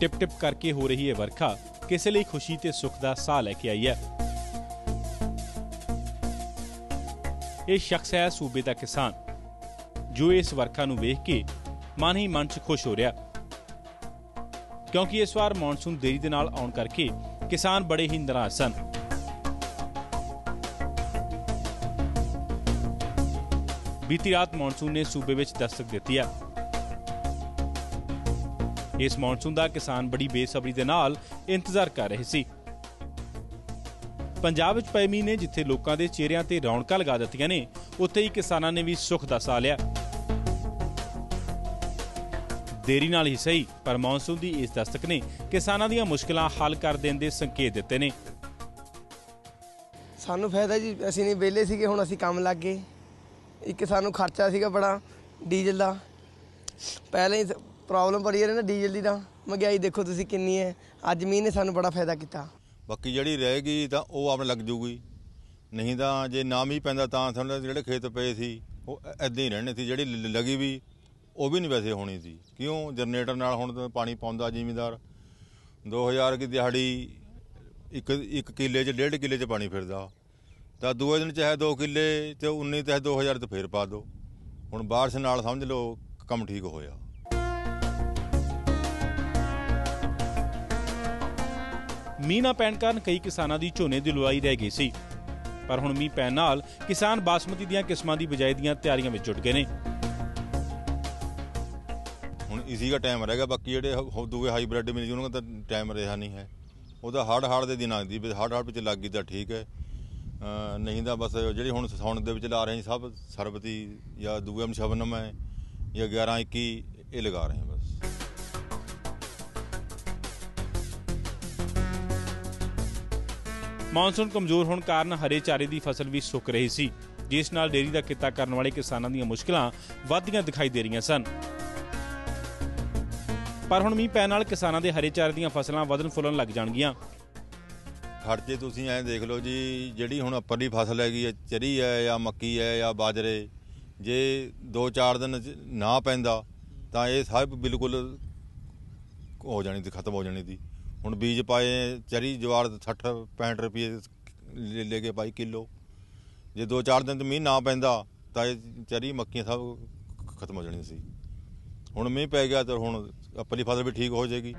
Tip-tip ਕਰਕੇ ਹੋ ਰਹੀ ਇਹ ਵਰਖਾ, ਕਿਸੇ ਲਈ ਖੁਸ਼ੀ ਤੇ ਸੁੱਖ ਦਾ ਸਾਹ ਲੈ ਕੇ ਆਈ ਹੈ। ਇਹ ਸ਼ਖਸ ਹੈ ਸੂਬੇ ਦਾ ਕਿਸਾਨ, ਜੋ ਇਸ ਵਰਖਾ ਨੂੰ ਵੇਖ ਕੇ ਮਨ ਹੀ ਮਨ 'ਚ ਖੁਸ਼ ਹੋ ਰਿਹਾ। ਕਿਉਂਕਿ ਇਸ ਵਾਰ ਮੌਨਸੂਨ ਦੇਰੀ ਦੇ ਨਾਲ ਆਉਣ ਕਰਕੇ ਕਿਸਾਨ ਬੜੇ ਹੀ ਨਾਰਾਜ਼ ਸਨ। ਬੀਤੀ ਰਾਤ ਮੌਨਸੂਨ ਨੇ ਸੂਬੇ ਵਿੱਚ ਦਸਤਕ ਦਿੱਤੀ ਹੈ। ਇਸ ਮੌਨਸੂਨ ਦਾ ਕਿਸਾਨ ਬੜੀ ਬੇਸਬਰੀ ਦੇ ਨਾਲ ਇੰਤਜ਼ਾਰ ਕਰ ਰਹੇ ਸੀ। ਪੰਜਾਬ ਵਿੱਚ ਪਏ ਮੀਂਹ ਜਿੱਥੇ ਲੋਕਾਂ ਦੇ ਚਿਹਰਿਆਂ ਤੇ ਰੌਣਕਾਂ ਲਗਾ ਦਿੱਤੀਆਂ ਨੇ, ਉੱਥੇ ਹੀ ਕਿਸਾਨਾਂ ਨੇ ਵੀ ਸੁੱਖ ਦਾ ਸਾਹ ਲਿਆ। ਦੇਰੀ ਨਾਲ ਹੀ ਸਹੀ, ਪਰ ਮੌਨਸੂਨ ਦੀ ਇਸ ਦਸਤਕ ਨੇ ਕਿਸਾਨਾਂ ਦੀਆਂ ਮੁਸ਼ਕਲਾਂ ਹੱਲ ਕਰ ਦੇਣ ਦੇ ਸੰਕੇਤ ਦਿੱਤੇ ਨੇ। ਸਾਨੂੰ ਫਾਇਦਾ ਜੀ, ਅਸੀਂ ਨਹੀਂ ਵਿਹਲੇ ਸੀਗੇ, ਹੁਣ ਅਸੀਂ ਕੰਮ ਲੱਗ ਗਏ। ਇੱਕ ਸਾਨੂੰ ਖਰਚਾ ਸੀਗਾ ਬੜਾ, ਡੀਜ਼ਲ ਦਾ। ਪਹਿਲਾਂ ਹੀ ਪ੍ਰੋਬਲਮ ਬੜੀ ਹੈ ਨਾ ਡੀਜ਼ਲ ਦੀ ਤਾਂ। ਮਹਿੰਗਾਈ ਦੇਖੋ ਤੁਸੀਂ ਕਿੰਨੀ ਹੈ। ਅੱਜ ਮੀਂਹ ਨੇ ਸਾਨੂੰ ਬੜਾ ਫਾਇਦਾ ਕੀਤਾ। ਬਾਕੀ ਜਿਹੜੀ ਰਹੇਗੀ ਤਾਂ ਉਹ ਆਪਣੇ ਲੱਗ ਜੂਗੀ। ਨਹੀਂ ਤਾਂ ਜੇ ਨਾ ਮੀਂਹ ਪੈਂਦਾ ਤਾਂ ਸਮਝ ਜਿਹੜੇ ਖੇਤ ਪਏ ਸੀ, ਉਹ ਐਦਾਂ ਹੀ ਰਹਿਣੇ ਸੀ। ਜਿਹੜੀ ਲੱਗੀ ਵੀ, ਉਹ ਵੀ ਨਹੀਂ ਵੈਸੇ ਹੋਣੀ ਸੀ। ਕਿਉਂ? ਜਨਰੇਟਰ ਨਾਲ ਹੁਣ ਪਾਣੀ ਪਾਉਂਦਾ ਜ਼ਿਮੀਂਦਾਰ। 2000 ਦੀ ਦਿਹਾੜੀ, ਇੱਕ ਇੱਕ ਕਿੱਲੇ 'ਚ, ਡੇਢ ਕਿੱਲੇ 'ਚ ਪਾਣੀ ਫਿਰਦਾ। ਤਾਂ ਦੂਏ ਦਿਨ ਚਾਹੇ 2 ਕਿੱਲੇ ਤੇ 19 ਤੇ 2000 ਤੇ ਫੇਰ ਪਾ ਦੋ ਹੁਣ ਬਾਰਿਸ਼ ਨਾਲ ਸਮਝ ਲਓ, ਕੰਮ ਠੀਕ ਹੋਇਆ। ਮੀਂਹ ਨਾ ਪੈਣ ਕਾਰਨ ਕਈ ਕਿਸਾਨਾਂ ਦੀ ਝੋਨੇ ਦੀ ਲੁਆਈ ਰਹਿ ਗਈ ਸੀ। ਪਰ ਹੁਣ ਮੀਂਹ ਪੈਣ ਨਾਲ ਕਿਸਾਨ ਬਾਸਮਤੀ ਦੀਆਂ ਕਿਸਮਾਂ ਦੀ ਬਿਜਾਈ ਦੀਆਂ ਤਿਆਰੀਆਂ ਵਿੱਚ ਜੁਟ ਗਏ ਨੇ। ਹੁਣ ਇਸੀ ਦਾ ਟਾਈਮ ਰਹੇਗਾ ਬਾਕੀ ਜਿਹੜੇ ਹੋ- ਦੂਏ ਹਾਈਬ੍ਰਿਡ ਮਿਲ ਜੀ, ਉਹਨਾਂ ਦਾ ਤਾਂ ਟਾਈਮ ਰਿਹਾ ਨਹੀਂ ਹੈ। ਉਹਦਾ ਹੜ ਹੜ ਦੇ ਦਿਨ ਦੀ, ਵੀ ਹੜ ਹੜ ਵਿੱਚ ਲੱਗ ਗਈ ਤਾਂ ਠੀਕ ਹੈ। ਅਹ ਨਹੀਂ ਤਾਂ ਬਸ ਜਿਹੜੀ ਹੁਣ ਸਾਉਣ ਦੇ ਵਿੱਚ ਲਾ ਰਹੇ ਹਾਂ ਸਭ ਸਰਬਤੀ ਜਾਂ ਦੂਏਮ ਸ਼ਬਨਮ ਹੈ ਜਾਂ 11 21 ਇਹ ਲਗਾ ਰਹੇ ਹਾਂ ਬਸ। ਮੌਨਸੂਨ ਕਮਜ਼ੋਰ ਹੋਣ ਕਾਰਨ ਹਰੇ ਚਾਰੇ ਦੀ ਫਸਲ ਵੀ ਸੁੱਕ ਰਹੀ ਸੀ, ਜਿਸ ਨਾਲ ਡੇਰੀ ਦਾ ਕਿੱਤਾ ਕਰਨ ਵਾਲੇ ਕਿਸਾਨਾਂ ਦੀਆਂ ਮੁਸ਼ਕਲਾਂ ਵੱਧਦੀਆਂ ਦਿਖਾਈ ਦੇ ਰਹੀਆਂ ਸਨ। ਪਰ ਹੁਣ ਮੀਂਹ ਪੈਣ ਨਾਲ ਕਿਸਾਨਾਂ ਦੇ ਹਰੇ ਚਾਰੇ ਦੀਆਂ ਫਸਲਾਂ ਵਧਣ ਫੁੱਲਣ ਲੱਗ ਜਾਣਗੀਆਂ। ਖਰਚੇ ਤੁਸੀਂ ਐਂ ਦੇਖ ਲਓ ਜੀ, ਜਿਹੜੀ ਹੁਣ ਉੱਪਰਲੀ ਫਸਲ ਹੈਗੀ ਹੈ ਚਰੀ ਹੈ ਜਾਂ ਮੱਕੀ ਹੈ ਜਾਂ ਬਾਜਰੇ, ਜੇ 2-4 ਦਿਨ ਨਾ ਪੈਂਦਾ, ਤਾਂ ਇਹ ਸਭ ਬਿਲਕੁਲ ਹੋ ਜਾਣੀ ਸੀ, ਖਤਮ ਹੋ ਜਾਣੀ ਸੀ। ਹੁਣ ਬੀਜ ਪਾਏ ਚਰੀ, ਜਵਾਰ 60 65 ਰੁਪਏ ਲੈ ਲੈ ਕੇ ਪਾਈ ਕਿਲੋ। ਜੇ 2-4 ਦਿਨ ਤੇ ਮੀਂਹ ਨਾ ਪੈਂਦਾ, ਤਾਂ ਇਹ ਚਰੀ, ਮੱਕੀਆਂ ਸਭ ਖਤਮ ਹੋ ਜਾਣੀਆਂ ਸੀ। ਹੁਣ ਮੀਂਹ ਪੈ ਗਿਆ ਤਾਂ ਹੁਣ ਆਪਣੀ ਫਸਲ ਵੀ ਠੀਕ ਹੋ ਜਾਏਗੀ।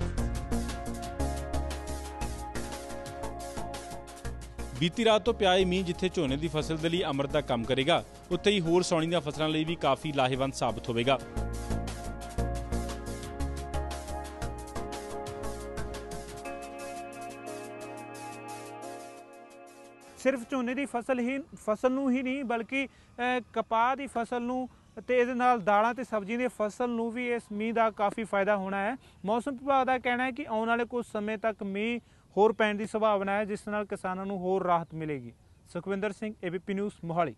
ਬੀਤੀ ਰਾਤ ਤੋਂ ਪਿਆਏ ਮੀਂਹ ਜਿੱਥੇ ਝੋਨੇ ਦੀ ਫਸਲ ਦੇ ਲਈ ਅੰਮ੍ਰਿਤ ਦਾ ਕੰਮ ਕਰੇਗਾ, ਉੱਥੇ ਹੀ ਹੋਰ ਸੌਣੀ ਦੀਆਂ ਫਸਲਾਂ ਲਈ ਵੀ ਕਾਫੀ ਲਾਹੇਵੰਦ ਸਾਬਤ ਹੋਵੇਗਾ। ਸਿਰਫ ਝੋਨੇ ਦੀ ਫਸਲ ਹੀ, ਫਸਲ ਨੂੰ ਹੀ ਨਹੀਂ, ਬਲਕਿ ਕਪਾਹ ਦੀ ਫਸਲ ਨੂੰ ਤੇ ਇਹਦੇ ਨਾਲ ਦਾਲਾਂ ਤੇ ਸਬਜ਼ੀਆਂ ਦੀ ਫਸਲ ਨੂੰ ਵੀ ਇਸ ਮੀਂਹ ਦਾ ਕਾਫੀ ਫਾਇਦਾ ਹੋਣਾ ਹੈ। ਮੌਸਮ ਵਿਭਾਗ ਦਾ ਕਹਿਣਾ ਹੈ ਕਿ ਆਉਣ ਵਾਲੇ ਕੁਝ ਸਮੇਂ ਤੱਕ ਮੀਂਹ ਹੋਰ ਪੈਣ ਦੀ ਸੰਭਾਵਨਾ ਹੈ, ਜਿਸ ਨਾਲ ਕਿਸਾਨਾਂ ਨੂੰ ਹੋਰ ਰਾਹਤ ਮਿਲੇਗੀ। Sukhwinder Singh ABP news Mohali.